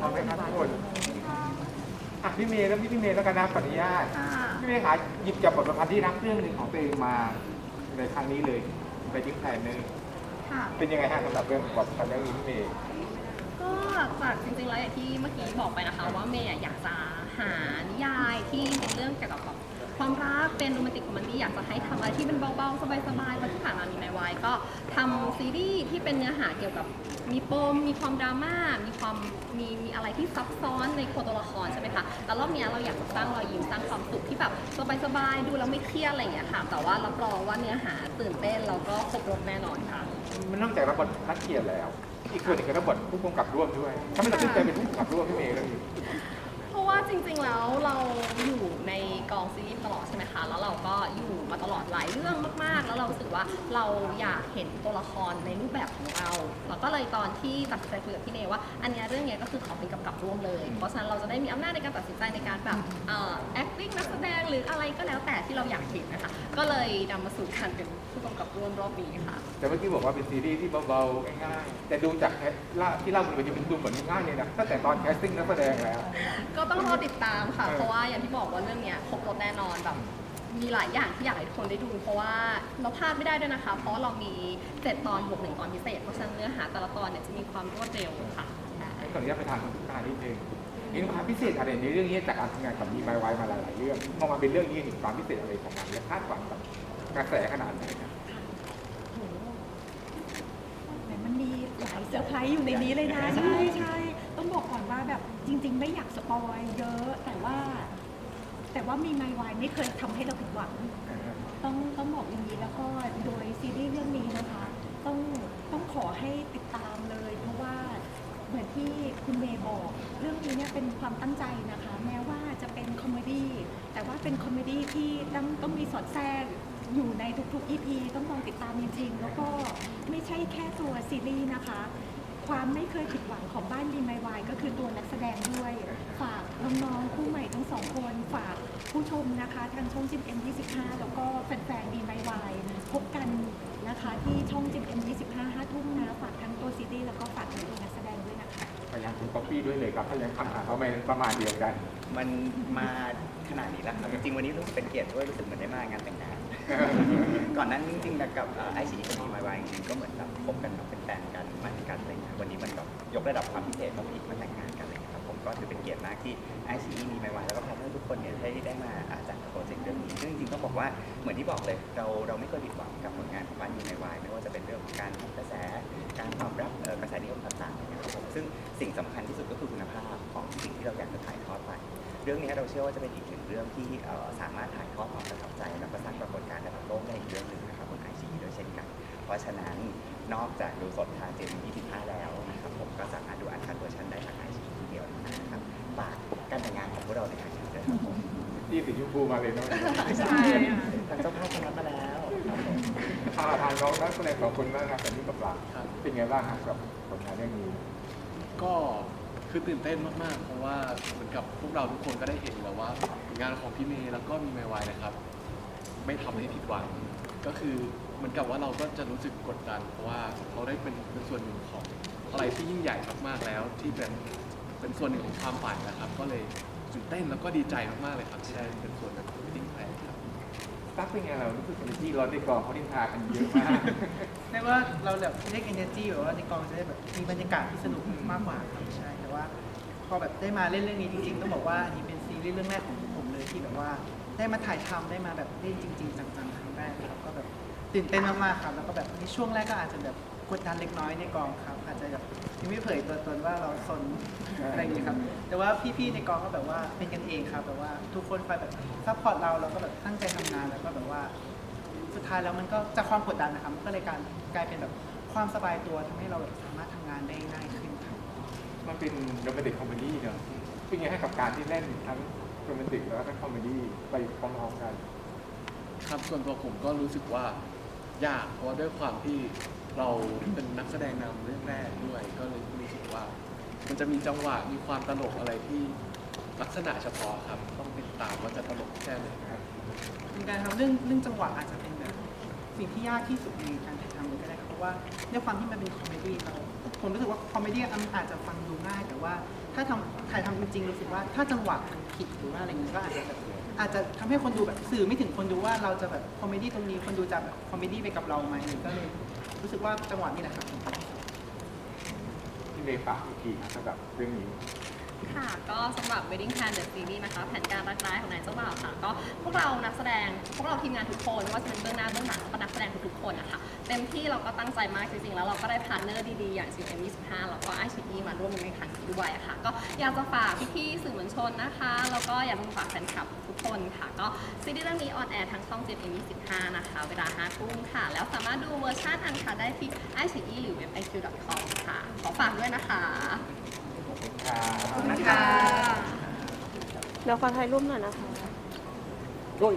ทำไหมครับทุกคนอะพี่เมย์แล้วพี่พี่เมย์แล้วกันนะขออนุญาตค่ะพี่เมย์ขาหยิบจับบทประพันธ์ที่รักเรื่องหนึ่งของตัวเองมาในครั้งนี้เลยในทิ้งแพลนนึงค่ะเป็นยังไงฮะสำหรับเรื่องบทประพันธ์เรื่องนี้พี่เมย์ก็จากจริงๆแล้วอย่างที่เมื่อกี้บอกไปนะคะ ว่าเมย์อะอยากจะหานิยายที่เป็นเรื่องเกี่ยวกับแบบ ความรักเป็นโรแมนติกคอมเมดี้อยากจะให้ทำอะไรที่เป็นเบาๆสบายๆเพราะที่ผ่านมามีในวายก็ทำซีรีส์ที่เป็นเนื้อหาเกี่ยวกับมีปมมีความดราม่ามีความมีมีอะไรที่ซับซ้อนในตัวละครใช่ไหมคะแต่รอบเนี้ยเราอยากจะสร้างรอยยิ้มสร้างความสุขที่แบบสบายๆดูแล้วไม่เครียดอะไรอย่างเงี้ยค่ะ แต่ว่ารับรองว่าเนื้อหาตื่นเต้นแล้วก็ครบรถแน่นอนค่ะ มันนอกจากรับบทนักเขียนแล้ว อีกคนหนึ่งก็รับบทผู้กำกับร่วมด้วยถ้าไม่ตัดสินใจเป็นผู้กำกับร่วมพี่เมย์เรื่องนี้ เพราะว่าจริงๆแล้วเราอยู่ในกองซีรีส์ตลอดใช่ไหมคะ แล้วเราก็อยู่มาตลอดหลายเรื่องมากๆ แล้วเรารู้สึกว่าเราอยากเห็นตัวละครในรูปแบบของเรา เราก็เลยตอนที่ตัดสินใจคุยกับพี่เนยว่า อันเนี้ยเรื่องเนี้ยก็คือขอเป็นกำกับร่วมเลย เพราะฉะนั้นเราจะได้มีอำนาจในการตัดสินใจในการแบบเอ่อ acting นักแสดงหรืออะไรก็แล้วแต่ที่เราอยากเห็นนะคะ ก็เลยนำมาสู่การเป็นผู้กำกับร่วมรอบนี้ค่ะ แต่เมื่อกี้บอกว่าเป็นซีรีส์ที่เบาๆง่ายๆแต่ดูจากแคสล่าที่เล่าบนเวทีมันดูเหมือนง่ายเลยนะตั้งแต่ตอนแคสติ้งนักแสดงแล้ว ก็ต้องรอติดตามค่ะเออเพราะว่าอย่างที่บอกว่าเรื่องเนี้ยครบรถแน่นอนแบบมีหลายอย่างที่อยากให้ทุกคนได้ดู เพราะว่าเราพลาดไม่ได้ด้วยนะคะ เพราะว่าเรามีเจ็ดตอนบวกหนึ่งตอนพิเศษ เพราะฉะนั้นเนื้อหาแต่ละตอนเนี่ยจะมีความรวดเร็วค่ะใช่ขออนุญาตไปทางคุณการนิดนึงนี่ความพิเศษอะไรในเรื่องนี้จากการทำงานกับมีไมวายมาหลายๆเรื่องพอมาเป็นเรื่องนี้เห็นความพิเศษอะไรของมันและคาดหวังกับกระแสขนาดไหนครับโหแหมมันมีหลายเซอร์ไพรส์อยู่ในนี้เลยนะ จริง ๆ ไม่อยากสปอยเยอะแต่ว่า แต่ว่ามีไมวายไม่เคยทำให้เราผิดหวัง ต้องต้องบอกอย่างนี้แล้วก็โดยซีรีส์เรื่องนี้นะคะ ต้องต้องขอให้ติดตามเลย เพราะว่าเหมือนที่คุณเมย์บอก เรื่องนี้เนี่ยเป็นความตั้งใจนะคะ แม้ว่าจะเป็นคอมเมดี้แต่ว่าเป็นคอมเมดี้ที่ต้องต้องมีสอดแทรกอยู่ในทุกๆ EP ต้องลองติดตามจริงๆแล้วก็ไม่ใช่แค่ตัวซีรีส์นะคะ ความไม่เคยผิดหวังของบ้านดีไมวายก็คือตัวนักแสดงด้วย ฝากน้องๆคู่ใหม่ทั้งสองคน ฝากผู้ชมนะคะ ทางช่องจิมเอ็ม25แล้วก็แฟนๆดีไมวายพบกันนะคะที่ช่องจิม M25 5ทุ่มนะฝากทั้งตัวซีรีส์แล้วก็ฝากทั้งตัวนักแสดงด้วยนะคะ พยายามคุณป๊อปปี้ด้วยเลยครับพยายามคำถามเขาไม่ประมาณเดียวกัน มันมาขนาดนี้แล้วครับจริงๆวันนี้รู้สึกเป็นเกียรติด้วยรู้สึกเหมือนได้มางานแต่งงาน ก่อนหนั้นจริงๆกับไอซีกับมีมาวายจริงๆก็เหมือนแบบคบกันแบบเป็นแฟนกันมันกันอะไรเงี้ยวันนี้มันแบบยกระดับความพิเศษมาอีกมาแต่งงานกันอะไรเลยครับผมก็ถือเป็นเกียรติมากที่ไอซีมีมาวายแล้วก็พาร์ทเนอร์ทุกคนเนี่ยได้ได้มาอ่าจัดโปรเจกต์เรื่องนี้ซึ่งจริงๆต้องบอกว่าเหมือนที่บอกเลยเราเราไม่เคยผิดหวังกับผลงานของบ้านมีมาวายไม่ว่าจะเป็นเรื่องของการทำกระแสการตอบรับเอ่อกระแสนิยมต่างๆนะครับผมซึ่งสิ่งสำคัญที่สุดก็คือคุณภาพของสิ่งที่เราอยากจะถ่ายทอดไป เรื่องนี้เราเชื่อว่าจะเป็นอีกหนึ่งเรื่องที่เอ่อสามารถถ่ายทอดความประทับใจและก็สร้างปรากฏการณ์ระดับโลกได้อีกเรื่องหนึ่งนะครับบนไอซีด้วยเช่นกัน เพราะฉะนั้นนอกจากดูสดทางเจม25แล้วนะครับผมก็สามารถดูอันคัดเวอร์ชันได้ทางไอซีทีเดียวนะครับฝากการแต่งงานของพวกเราในครั้งนี้ด้วยครับผมที่สีชมพูมาเลยเนาะใช่ค่ะทางเจ้าภาพชนะมาแล้วครับผมทางทางน้องนักแสดงของคุณมากครับแต่นี่กับปลาเป็นไงบ้างครับกับผลงานเรื่องนี้ก็ คือตื่นเต้นมากๆ เพราะว่าเหมือนกับพวกเราทุกคนก็ได้เห็นแล้วว่าผลงานของพี่เมย์แล้วก็มีไมวายนะครับ ไม่ทำให้ผิดหวัง ก็คือเหมือนกับว่าเราก็จะรู้สึกกดดัน เพราะว่าเราได้เป็นเป็นส่วนหนึ่งของอะไรที่ยิ่งใหญ่มากๆแล้ว ที่เป็นเป็นส่วนหนึ่งของความฝันนะครับ ก็เลยตื่นเต้นแล้วก็ดีใจมากๆเลยครับที่ได้เป็นส่วนหนึ่งของดิ้งแพลนครับตั๊กเป็นไงเรารู้สึกเป็นที่ร้อนในกองเขาดินทากันเยอะมากเรียกว่าเราแบบเรียก energy แบบว่าในกองจะได้แบบมีบรรยากาศที่สนุกมากกว่าครับใช่แต่ว่า พอแบบได้มาเล่นเรื่องนี้จริงๆต้องบอกว่าอันนี้เป็นซีรีส์เรื่องแรกของผมเลยที่แบบว่า ได้มาถ่ายทำได้มาแบบเล่นจริง ๆ จังๆครั้งแรกครับก็แบบตื่นเต้นมากๆครับแล้วก็แบบในช่วงแรกก็อาจจะแบบกดดันเล็กน้อยในกองครับ อาจจะแบบยังไม่เผยตัวตนว่าเราสนอะไรอย่างเงี้ยครับ แต่ว่าพี่ๆในกองก็แบบว่าเป็นกันเองครับแบบว่าทุกคนคอยแบบซัพพอร์ตเราแล้วก็แบบตั้งใจทำงานแล้วก็แบบว่า สุดท้ายแล้วมันก็จากความกดดันนะครับมันก็เลยการกลายเป็นแบบความสบายตัวทำให้เราแบบสามารถทำงานได้ง่ายขึ้นครับ มันเป็นโรแมนติกคอมเมดี้เนอะเป็นไงให้กับการที่เล่นทั้งโรแมนติกแล้วก็ทั้งคอมเมดี้ไปพร้อมๆกัน ครับส่วนตัวผมก็รู้สึกว่ายากเพราะว่าด้วยความที่เราเป็นนักแสดงนำเรื่องแรกด้วย ก็เลยรู้สึกว่า มันจะมีจังหวะมีความตลกอะไรที่ลักษณะเฉพาะครับ ต้องติดตามว่าจะตลกแค่ไหนครับในการทำเรื่องเรื่องจังหวะอาจจะเป็นแบบสิ่งที่ยากที่สุดในการถ่าย ว่าด้วยความที่มันเป็นคอมเมดี้เราผมรู้สึกว่าคอมเมดี้มันอาจจะฟังดูง่าย แต่ว่าถ้าทำถ่ายทำจริงๆรู้สึกว่าถ้าจังหวะมันผิดหรือว่าอะไรเงี้ยก็อาจจะแบบอาจจะทำให้คนดูแบบสื่อไม่ถึงคนดูว่าเราจะแบบคอมเมดี้ตรงนี้คนดูจะแบบคอมเมดี้ไปกับเราไหมก็เลยรู้สึกว่าจังหวะนี้แหละครับที่เมย์ฝากอีกทีนะสำหรับเรื่องนี้ ค่ะก็สำหรับ Wedding Plan The Series นะคะแผนการรักร้ายของนายเจ้าบ่าวค่ะ ก็พวกเรานักแสดง พวกเราทีมงานทุกคนไม่ว่าจะเป็นเบื้องหน้าเบื้องหลังแล้วก็นักแสดงทุกๆคนนะคะเต็มที่เราก็ตั้งใจมากจริงๆ แล้วเราก็ได้พาร์ทเนอร์ดีๆ อย่าง CM25 แล้วก็ i อ e มาร่วมในครั้งนี้ด้วยอะค่ะ ก็อยากจะฝากพี่ๆสื่อมวลชนนะคะ แล้วก็อยากจะฝากแฟนคลับทุกคนค่ะ ก็ซีรีส์เรื่องนี้ออนแอร์ทางช่อง GM25 นะคะ เวลา5ทุ่มค่ะ แล้วสามารถดูเวอร์ชันอันค่ะได้ที่ i อ e หรือเว็บ iq.com ค่ะ ขอฝากด้วยนะคะ ขอบคุณค่ะเดี๋ยวขอถ่ายรูปหน่อยนะคะ โอ้ย